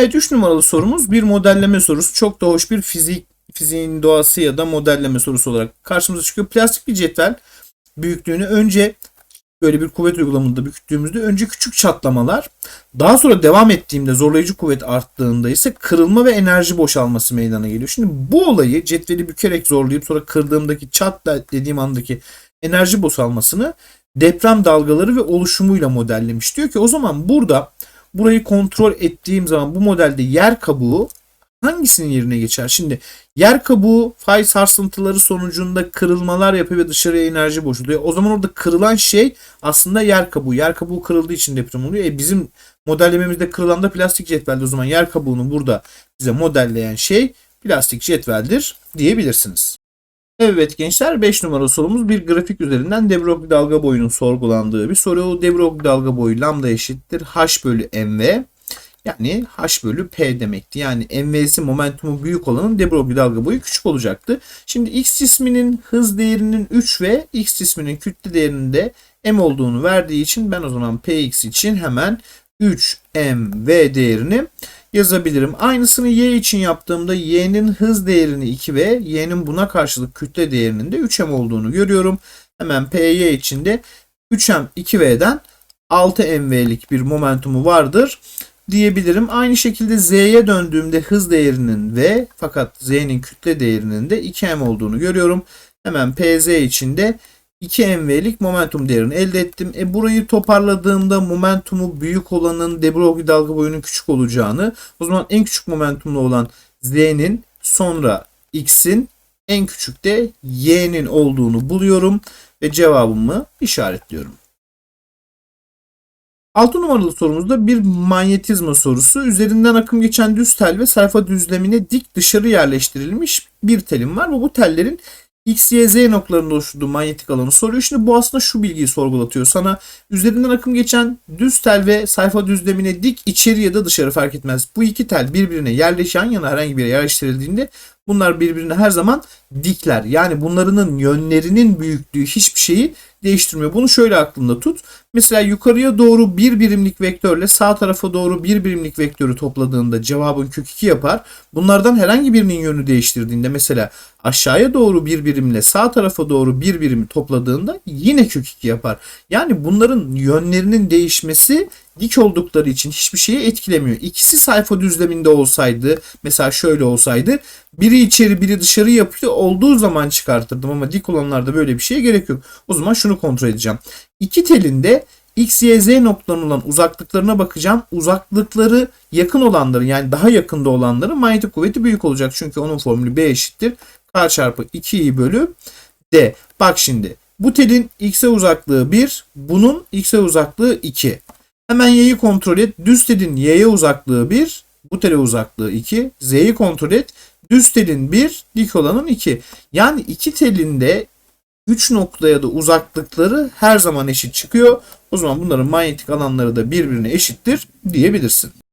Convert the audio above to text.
Evet 3 numaralı sorumuz bir modelleme sorusu. Çok da hoş bir fizik fiziğin doğası ya da modelleme sorusu olarak karşımıza çıkıyor. Plastik bir cetvel büyüklüğünü önce böyle bir kuvvet uygulamında büyüttüğümüzde önce küçük çatlamalar daha sonra devam ettiğimde zorlayıcı kuvvet arttığında ise kırılma ve enerji boşalması meydana geliyor. Şimdi bu olayı cetveli bükerek zorlayıp sonra kırdığımdaki çat dediğim andaki enerji boşalmasını deprem dalgaları ve oluşumuyla modellemiş. Diyor ki o zaman burada burayı kontrol ettiğim zaman bu modelde yer kabuğu hangisinin yerine geçer? Şimdi yer kabuğu fay sarsıntıları sonucunda kırılmalar yapıyor ve dışarıya enerji boşalıyor. O zaman orada kırılan şey aslında yer kabuğu. Yer kabuğu kırıldığı için deprem oluyor. E bizim modellememizde kırılan da plastik cetvelde o zaman yer kabuğunu burada bize modelleyen şey plastik cetveldir diyebilirsiniz. Evet gençler 5 numaralı sorumuz bir grafik üzerinden de Broglie dalga boyunun sorgulandığı bir soru. De Broglie dalga boyu lambda eşittir h bölü mv. Yani h bölü p demekti. Yani mv'si momentumu büyük olanın de Broglie dalga boyu küçük olacaktı. Şimdi x cisminin hız değerinin 3 ve x cisminin kütle değerinin de m olduğunu verdiği için ben o zaman px için hemen 3mv değerini yazabilirim. Aynısını y için yaptığımda y'nin hız değerini 2 ve y'nin buna karşılık kütle değerinin de 3m olduğunu görüyorum. Hemen py için de 3m 2v'den 6mv'lik bir momentumu vardır diyebilirim. Aynı şekilde z'ye döndüğümde hız değerinin v fakat z'nin kütle değerinin de 2m olduğunu görüyorum. Hemen pz için de 2mv'lik momentum değerini elde ettim. E burayı toparladığımda momentumu büyük olanın de Broglie dalga boyunun küçük olacağını, o zaman en küçük momentumlu olan z'nin sonra x'in en küçük de y'nin olduğunu buluyorum ve cevabımı işaretliyorum. 6 numaralı sorumuzda bir manyetizma sorusu. Üzerinden akım geçen düz tel ve sayfa düzlemine dik dışarı yerleştirilmiş bir telim var. Ve bu tellerin X, Y, Z noktalarında oluşturduğu manyetik alanı soruyor. Şimdi bu aslında şu bilgiyi sorgulatıyor. Sana üzerinden akım geçen düz tel ve sayfa düzlemine dik içeri ya da dışarı fark etmez. Bu iki tel birbirine yerleşen yana herhangi bir yere yerleştirildiğinde bunlar birbirine her zaman dikler. Yani bunların yönlerinin büyüklüğü hiçbir şeyi değiştirmiyor. Bunu şöyle aklında tut. Mesela yukarıya doğru bir birimlik vektörle sağ tarafa doğru bir birimlik vektörü topladığında cevabın kök 2 yapar. Bunlardan herhangi birinin yönü değiştirdiğinde mesela aşağıya doğru bir birimle sağ tarafa doğru bir birimi topladığında yine kök 2 yapar. Yani bunların yönlerinin değişmesi dik oldukları için hiçbir şeyi etkilemiyor. İkisi sayfa düzleminde olsaydı mesela şöyle olsaydı biri içeri biri dışarı yapıyor olduğu zaman çıkartırdım ama dik olanlarda böyle bir şeye gerek yok. O zaman şunu kontrol edeceğim. İki telinde X, Y, Z noktalarının olan uzaklıklarına bakacağım. Uzaklıkları yakın olanların yani daha yakında olanların manyetik kuvveti büyük olacak. Çünkü onun formülü B eşittir. K çarpı 2i bölü D. Bak şimdi bu telin X'e uzaklığı 1, bunun X'e uzaklığı 2. Hemen Y'yi kontrol et. Düz telin Y'ye uzaklığı 1, bu tele uzaklığı 2. Z'yi kontrol et. Düz telin 1, dik olanın 2. Yani iki telinde 3 noktaya da uzaklıkları her zaman eşit çıkıyor. O zaman bunların manyetik alanları da birbirine eşittir diyebilirsin.